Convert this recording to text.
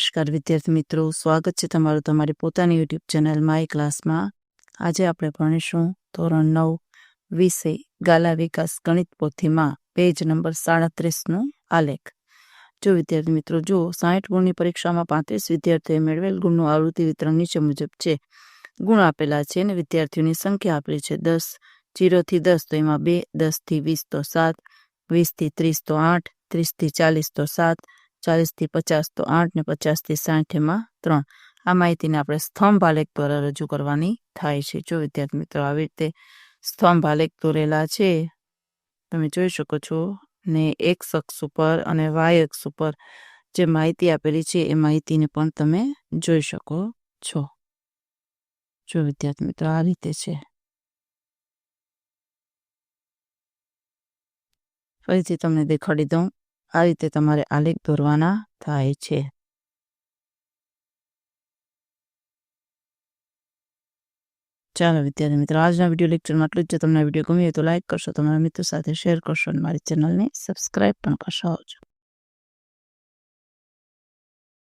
નમસ્કાર વિદ્યાર્થી મિત્રો, સ્વાગત છે તમારું તમારી પોતાની યુટ્યુબ ચેનલ માય ક્લાસમાં. આજે આપણે ભણીશું ધોરણ નવ, વિષય ગાલા વિકાસ ગણિત પોથીમાં, પેજ નંબર સાડત્રીસનું આલેખ. જો વિદ્યાર્થી મિત્રો, જો સાહીઠ ગુણની પરીક્ષામાં પાંત્રીસ વિદ્યાર્થીઓએ મેળવેલ ગુણનું આવૃત્તિ વિતરણ નીચે મુજબ છે, ગુણ આપેલા છે અને વિદ્યાર્થીઓની સંખ્યા આપેલી છે દસ, જીરોથી દસ તો એમાં બે, દસથી વીસ તો સાત, વીસથી ત્રીસ તો આઠ, ત્રીસથી ચાલીસ તો સાત ચાલીસથી પચાસ તો આઠ ને પચાસથી સાઠ એમાં ત્રણ. આ માહિતીને આપણે સ્તંભ આલેખ દ્વારા રજૂ કરવાની થાય છે. જો વિદ્યાર્થી મિત્રો આવી રીતે સ્તંભ આલેખ દોરેલા છે, તમે જોઈ શકો છો ને એક્સ અક્ષ ઉપર અને વાય અક્ષ ઉપર જે માહિતી આપેલી છે, એ માહિતીને પણ તમે જોઈ શકો છો. જો વિદ્યાર્થી મિત્રો આ રીતે છે. ફરીથી તમને દેખાડી દઉં. આ રીતે તમારે આલેખ દોરવાના થાય છે. ચાલો વિદ્યાર્થી મિત્રો, આજના વીડિયો લેક્ચરમાં આટલું જ. જો તમને વીડિયો ગમ્યો તો લાઇક કરશો, તમારા મિત્રો સાથે શેર કરશો અને મારી ચેનલને સબસ્ક્રાઈબ પણ કરશો. આવજો